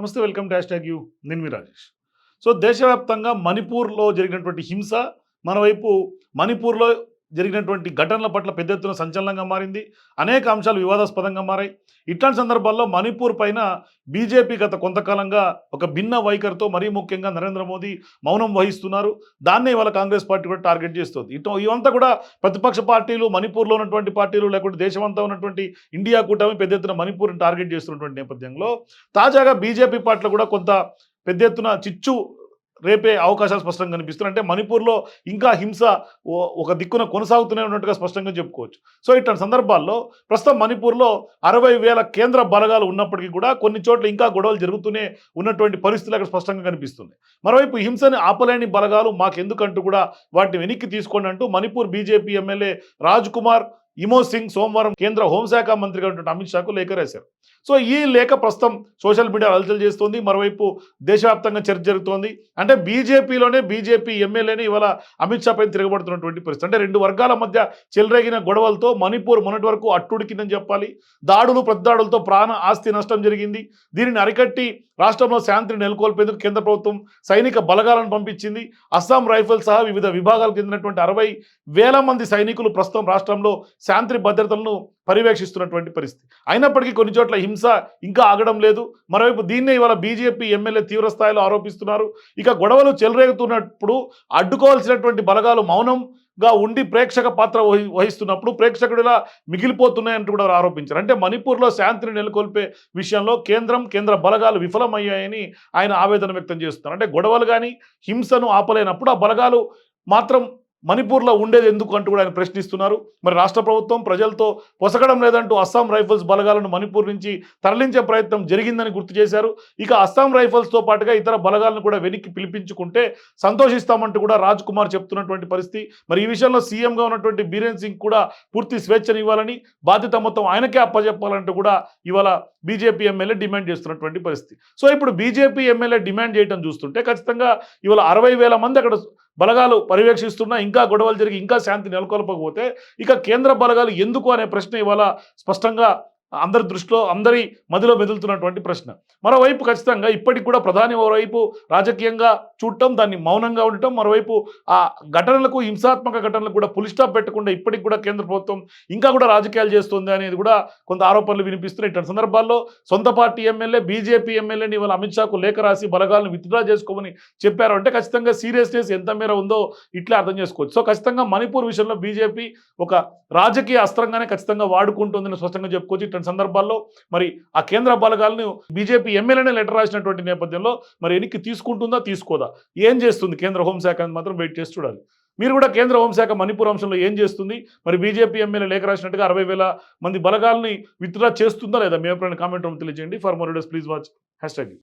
నమస్తే welcome dash tag you. నేను మీ Rajesh. So దేశవ్యాప్తంగా మణిపూర్లో జరిగినటువంటి హింస మనవైపు మణిపూర్లో జరిగినటువంటి ఘటనల పట్ల పెద్ద ఎత్తున సంచలనంగా మారింది. అనేక అంశాలు వివాదాస్పదంగా మారాయి. ఇట్లాంటి సందర్భాల్లో మణిపూర్ పైన బీజేపీ గత కొంతకాలంగా ఒక భిన్న వైఖరితో మరీ ముఖ్యంగా నరేంద్ర మోదీ మౌనం వహిస్తున్నారు. దాన్నే ఇవాళ కాంగ్రెస్ పార్టీ కూడా టార్గెట్ చేస్తుంది. ఇటు ఇవంతా కూడా ప్రతిపక్ష పార్టీలు మణిపూర్లో ఉన్నటువంటి పార్టీలు లేకుంటే దేశమంతా ఉన్నటువంటి ఇండియా కూటమి పెద్ద ఎత్తున మణిపూర్ని టార్గెట్ చేస్తున్నటువంటి నేపథ్యంలో తాజాగా బీజేపీ పార్టీలో కూడా కొంత పెద్ద ఎత్తున చిచ్చు రేపే అవకాశాలు స్పష్టంగా కనిపిస్తున్నాయి. అంటే మణిపూర్లో ఇంకా హింస ఓ- ఒక దిక్కున కొనసాగుతూనే ఉన్నట్టుగా స్పష్టంగా చెప్పుకోవచ్చు. సో ఇట్లాంటి సందర్భాల్లో ప్రస్తుతం మణిపూర్లో అరవై వేల కేంద్ర బలగాలు ఉన్నప్పటికీ కూడా కొన్ని చోట్ల ఇంకా గొడవలు జరుగుతూనే ఉన్నటువంటి పరిస్థితులు అక్కడ స్పష్టంగా కనిపిస్తుంది మరోవైపు హింసని ఆపలేని బలగాలు మాకెందుకంటూ కూడా వాటిని వెనక్కి తీసుకోండి అంటూ మణిపూర్ బీజేపీ ఎమ్మెల్యే రాజ్ కుమార్ సింగ్ సోమవారం కేంద్ర హోంశాఖ మంత్రిగా ఉన్నటువంటి అమిత్ షాకు లేఖ రాశారు. సో ఈ లేఖ ప్రస్తుతం సోషల్ మీడియా అలచల్ చేస్తోంది. మరోవైపు దేశవ్యాప్తంగా చర్చ జరుగుతోంది. అంటే బీజేపీలోనే బీజేపీ ఎమ్మెల్యేనే ఇవాళ అమిత్ షా పైన తిరగబడుతున్నటువంటి పరిస్థితి. అంటే రెండు వర్గాల మధ్య చెలరేగిన గొడవలతో మణిపూర్ మొన్నటి వరకు అట్టుడికిందని చెప్పాలి. దాడులు ప్రతిదాడులతో ప్రాణ ఆస్తి నష్టం జరిగింది. దీనిని అరికట్టి రాష్ట్రంలో శాంతిని నెలకొల్పేందుకు కేంద్ర ప్రభుత్వం సైనిక బలగాలను పంపించింది. అస్సాం రైఫిల్ సహా వివిధ విభాగాలకు చెందినటువంటి అరవై వేల మంది సైనికులు ప్రస్తుతం రాష్ట్రంలో శాంతి భద్రతలను పర్యవేక్షిస్తున్నటువంటి పరిస్థితి. అయినప్పటికీ కొన్ని చోట్ల హింస ఇంకా ఆగడం లేదు. మరోవైపు దీన్నే ఇవాళ బీజేపీ ఎమ్మెల్యే తీవ్ర స్థాయిలో ఆరోపిస్తున్నారు. ఇక గొడవలు చెలరేగుతున్నప్పుడు అడ్డుకోవాల్సినటువంటి బలగాలు మౌనంగా ఉండి ప్రేక్షక పాత్ర వహి వహిస్తున్నప్పుడు ప్రేక్షకుడిలా మిగిలిపోతున్నాయంటూ కూడా వారు ఆరోపించారు. అంటే మణిపూర్లో శాంతిని నెలకొల్పే విషయంలో కేంద్రం కేంద్ర బలగాలు విఫలమయ్యాయని ఆయన ఆవేదన వ్యక్తం చేస్తున్నారు. అంటే గొడవలు కానీ హింసను ఆపలేనప్పుడు ఆ బలగాలు మాత్రం మణిపూర్లో ఉండేది ఎందుకు అంటూ కూడా ఆయన ప్రశ్నిస్తున్నారు. మరి రాష్ట్ర ప్రభుత్వం ప్రజలతో పొసగడం లేదంటూ అస్సాం రైఫిల్స్ బలగాలను మణిపూర్ నుంచి తరలించే ప్రయత్నం జరిగిందని గుర్తు చేశారు. ఇక అస్సాం రైఫిల్స్తో పాటుగా ఇతర బలగాలను కూడా వెనక్కి పిలిపించుకుంటే సంతోషిస్తామంటూ కూడా రాజ్ కుమార్ చెప్తున్నటువంటి పరిస్థితి. మరి ఈ విషయంలో సీఎంగా ఉన్నటువంటి బీరేన్ సింగ్ కూడా పూర్తి స్వేచ్ఛను ఇవ్వాలని బాధ్యత మొత్తం ఆయనకే అప్పచెప్పాలంటూ కూడా ఇవాళ బీజేపీ ఎమ్మెల్యే డిమాండ్ చేస్తున్నటువంటి పరిస్థితి. సో ఇప్పుడు బీజేపీ ఎమ్మెల్యే డిమాండ్ చేయడం చూస్తుంటే ఖచ్చితంగా ఇవాళ అరవై వేల మంది అక్కడ బలగాలు పర్యవేక్షిస్తున్నా ఇంకా గొడవలు జరిగి ఇంకా శాంతి నెలకొల్పకపోతే ఇక కేంద్ర బలగాలు ఎందుకు అనే ప్రశ్న ఇవాళ స్పష్టంగా అందరి దృష్టిలో అందరి మదిలో మెదులుతున్నటువంటి ప్రశ్న. మరోవైపు ఖచ్చితంగా ఇప్పటికి కూడా ప్రధాని ఓవైపు రాజకీయంగా చూడటం దాన్ని మౌనంగా ఉండటం మరోవైపు ఆ ఘటనలకు హింసాత్మక ఘటనలకు కూడా పులిస్టాప్ పెట్టకుండా ఇప్పటికి కూడా కేంద్ర ప్రభుత్వం ఇంకా కూడా రాజకీయాలు చేస్తుంది అనేది కూడా కొంత ఆరోపణలు వినిపిస్తున్నాయి. ఇటువంటి సందర్భాల్లో సొంత పార్టీ ఎమ్మెల్యే బీజేపీ ఎమ్మెల్యేని ఇవాళ అమిత్ షాకు లేఖ రాసి బలగాలను విత్డ్రా చేసుకోమని చెప్పారు. అంటే ఖచ్చితంగా సీరియస్నెస్ ఎంత మేర ఉందో ఇట్లా అర్థం చేసుకోవచ్చు. సో ఖచ్చితంగా మణిపూర్ విషయంలో బీజేపీ ఒక రాజకీయ అస్త్రంగానే ఖచ్చితంగా వాడుకుంటుందని స్పష్టంగా చెప్పుకోవచ్చు. జరిగిన సందర్భాల్లో మరి ఆ కేంద్ర బలగాలను బీజేపీ ఎమ్మెల్యేనే లెటర్ రాసినటువంటి నేపథ్యంలో మరి ఎన్నిక తీసుకుంటుందా తీసుకోదా? ఏం చేస్తుంది? కేంద్ర హోంశాఖ అని మాత్రం వెయిట్ చేసి చూడాలి. మీరు కూడా కేంద్ర హోంశాఖ మణిపూర్ అంశంలో ఏం చేస్తుంది? మరి బీజేపీ ఎమ్మెల్యే లేఖ రాసినట్టుగా అరవై వేల మంది బలగాల్ని విత్డ్రా చేస్తుందా లేదా? మీ ఎప్పుడైనా కామెంట్ రూమ్ తెలియజేయండి. For more days please watch hashtag